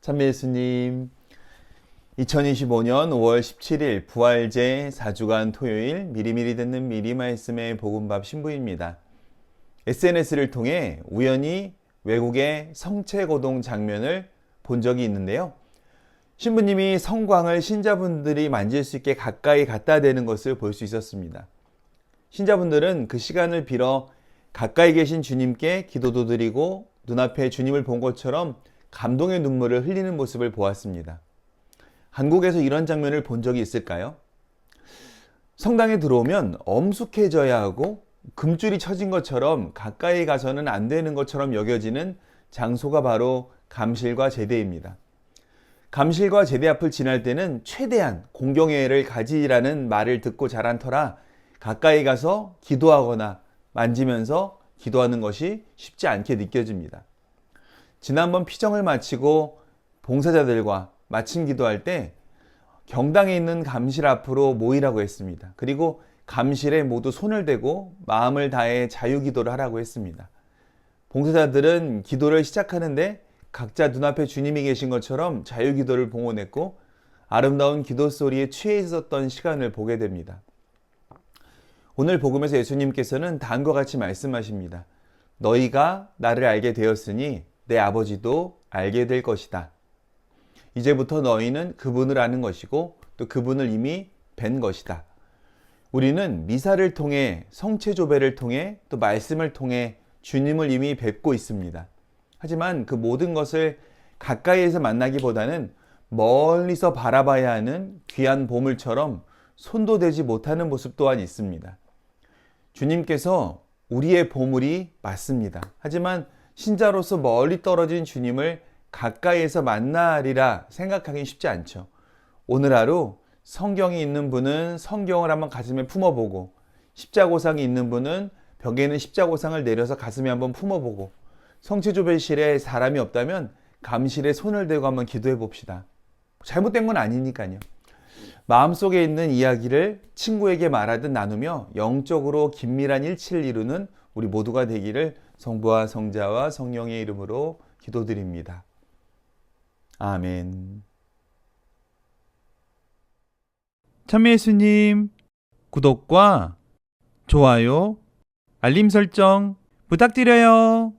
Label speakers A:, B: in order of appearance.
A: 참배 예수님. 2025년 5월 17일 부활제 4주간 토요일 미리미리 듣는 미리 말씀의 복음밥 신부입니다. SNS를 통해 우연히 외국의 성체고동 장면을 본 적이 있는데요. 신부님이 성광을 신자분들이 만질 수 있게 가까이 갖다 대는 것을 볼 수 있었습니다. 신자분들은 그 시간을 빌어 가까이 계신 주님께 기도도 드리고 눈앞에 주님을 본 것처럼 감동의 눈물을 흘리는 모습을 보았습니다. 한국에서 이런 장면을 본 적이 있을까요? 성당에 들어오면 엄숙해져야 하고 금줄이 쳐진 것처럼 가까이 가서는 안 되는 것처럼 여겨지는 장소가 바로 감실과 제대입니다. 감실과 제대 앞을 지날 때는 최대한 공경회를 가지라는 말을 듣고 자란 터라 가까이 가서 기도하거나 만지면서 기도하는 것이 쉽지 않게 느껴집니다. 지난번 피정을 마치고 봉사자들과 마침 기도할 때 경당에 있는 감실 앞으로 모이라고 했습니다. 그리고 감실에 모두 손을 대고 마음을 다해 자유 기도를 하라고 했습니다. 봉사자들은 기도를 시작하는데 각자 눈앞에 주님이 계신 것처럼 자유 기도를 봉헌했고 아름다운 기도 소리에 취해 있었던 시간을 보게 됩니다. 오늘 복음에서 예수님께서는 다음과 같이 말씀하십니다. 너희가 나를 알게 되었으니 내 아버지도 알게 될 것이다. 이제부터 너희는 그분을 아는 것이고 또 그분을 이미 뵌 것이다. 우리는 미사를 통해 성체 조배를 통해 또 말씀을 통해 주님을 이미 뵙고 있습니다. 하지만 그 모든 것을 가까이에서 만나기보다는 멀리서 바라봐야 하는 귀한 보물처럼 손도 대지 못하는 모습 또한 있습니다. 주님께서 우리의 보물이 맞습니다. 하지만 신자로서 멀리 떨어진 주님을 가까이에서 만나리라 생각하기 쉽지 않죠. 오늘 하루 성경이 있는 분은 성경을 한번 가슴에 품어보고 십자고상이 있는 분은 벽에 있는 십자고상을 내려서 가슴에 한번 품어보고 성체조별실에 사람이 없다면 감실에 손을 대고 한번 기도해 봅시다. 잘못된 건 아니니까요. 마음속에 있는 이야기를 친구에게 말하듯 나누며 영적으로 긴밀한 일치를 이루는 우리 모두가 되기를 성부와 성자와 성령의 이름으로 기도드립니다. 아멘.
B: 참여 예수님 구독과 좋아요, 알림 설정 부탁드려요.